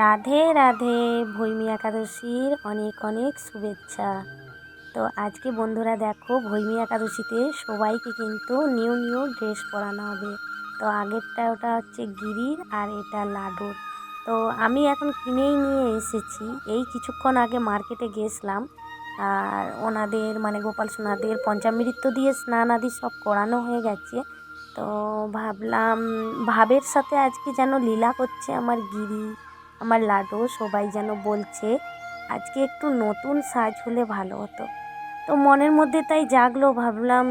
রাধে রাধে ভৈমী একাদশীর অনেক অনেক শুভেচ্ছা। তো আজকে বন্ধুরা দেখো ভৈমী একাদশীতে সবাইকে কিন্তু নিউ নিউ ড্রেস পরানো হবে। তো আগেরটা ওটা হচ্ছে গিরির আর এটা লাডুর তো আমি এখন কিনেই নিয়ে এসেছি। এই কিছুক্ষণ আগে মার্কেটে গেছিলাম। আর ওনাদের মানে গোপাল সোনাদের পঞ্চামৃত্য দিয়ে স্নান আদি সব করানো হয়ে গেছে। তো ভাবলাম, ভাবের সাথে আজকে যেন লীলা করছে আমার গিরি। আমার লাডু সবাই যেন বলছে, আজকে একটু নতুন সাজ হলে ভালো হতো। তো মনের মধ্যে তাই জাগলো, ভাবলাম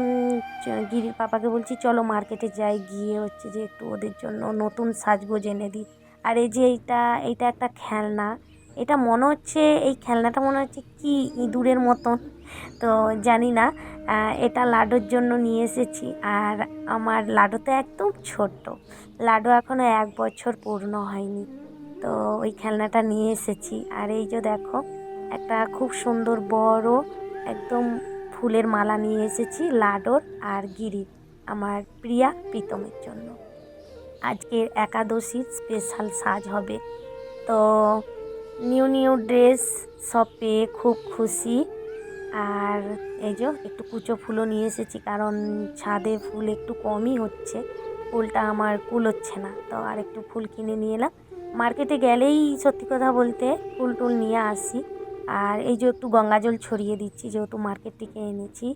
গিরির পাপাকে বলছি, চলো মার্কেটে যাই, গিয়ে হচ্ছে যে একটু ওদের জন্য নতুন সাজগোজ এনে দিই। আর এই যে এইটা এইটা একটা খেলনা, এটা মনে হচ্ছে, এই খেলনাটা মনে হচ্ছে কি ইঁদুরের মতন, তো জানি না এটা লাডুর জন্য নিয়ে এসেছি। আর আমার লাডু তো একদম ছোট্ট লাডু এখনও এক বছর পূর্ণ হয়নি। তো ওই খেলনাটা নিয়ে এসেছি। আর এই যে দেখো, একটা খুব সুন্দর বড় একদম ফুলের মালা নিয়ে এসেছি, লাডোর আর গিরির আমার প্রিয়া প্রীতমের জন্য। আজকের একাদশীর স্পেশাল সাজ হবে। তো নিউ নিউ ড্রেস সব পেয়ে খুব খুশি। আর এই যে একটু কুচো ফুলও নিয়ে এসেছি, কারণ ছাদে ফুল একটু কমই হচ্ছে। ফুলটা আমার কুলোচ্ছে না। তো আর একটু ফুল কিনে নিয়ে এলাম। মার্কেটে গেলেই সত্যি কথা বলতে ফুল টুল নিয়ে আসি। আর এই যে একটু গঙ্গা জল ছড়িয়ে দিচ্ছি যেহেতু মার্কেট থেকে এনেছি,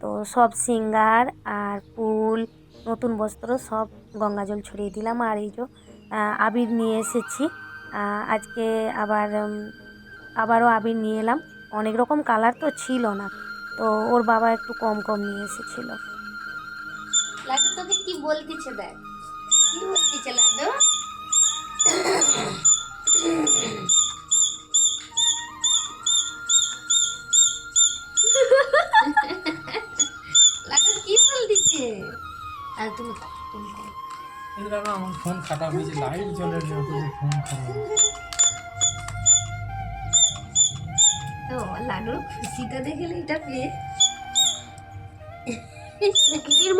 তো সব সিঙ্গার আর ফুল, নতুন বস্ত্র সব গঙ্গা জল ছড়িয়ে দিলাম। আর এই যে আবির নিয়ে এসেছি। আজকে আবার আবারও আবির নিয়ে এলাম। অনেক রকম কালার তো ছিল না, তো ওর বাবা একটু কম কম নিয়ে এসেছিল। তোকে কি বলতেছে দেখ? কি বলতেছে লাড্ডু? আমার ফোন খারাপ হয়েছে লাইট জ্বলে ফোন খারাপ ও লাড্ডুর খুশিটা দেখলে এটা পেয়ে।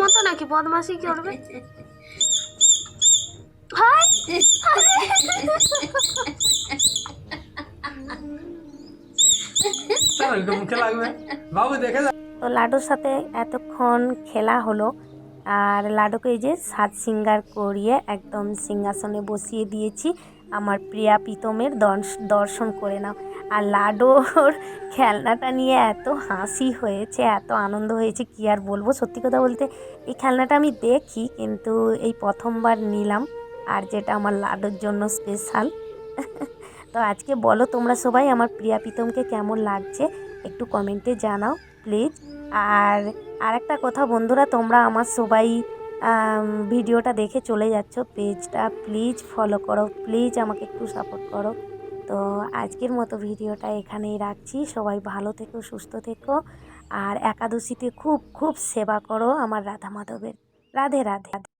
মতো নাকি বদমাসি করবে? হাই! তো লাডুর সাথে এতক্ষণ খেলা হলো, আর লাডুকে এই যে সাত সিঙ্গার করিয়ে একদম সিংহাসনে বসিয়ে দিয়েছি, আমার প্রিয়া প্রীতমের দর্শ- দর্শন করে নাও। আর লাডোর খেলনাটা নিয়ে এত হাসি হয়েছে, এত আনন্দ হয়েছে, কি আর বলব? সত্যি কথা বলতে, এই খেলনাটা আমি দেখি, কিন্তু এই প্রথমবার নিলাম, আর যেটা আমার লাডুর জন্য স্পেশাল তো আজকে বলো তোমরা সবাই আমার প্রিয়া প্রীতমকে কেমন লাগছে? একটু কমেন্টে জানাও প্লিজ আর আরেকটা কথা বন্ধুরা, তোমরা আমার সবাই ভিডিওটা দেখে চলে যাচ্ছ। পেজটা প্লিজ ফলো করো প্লিজ আমাকে একটু সাপোর্ট করো। তো আজকের মতো ভিডিওটা এখানেই রাখছি। সবাই ভালো থেকো, সুস্থ থেকো। আর একাদশীতে খুব খুব সেবা করো আমার রাধা মাধবের রাধে রাধে।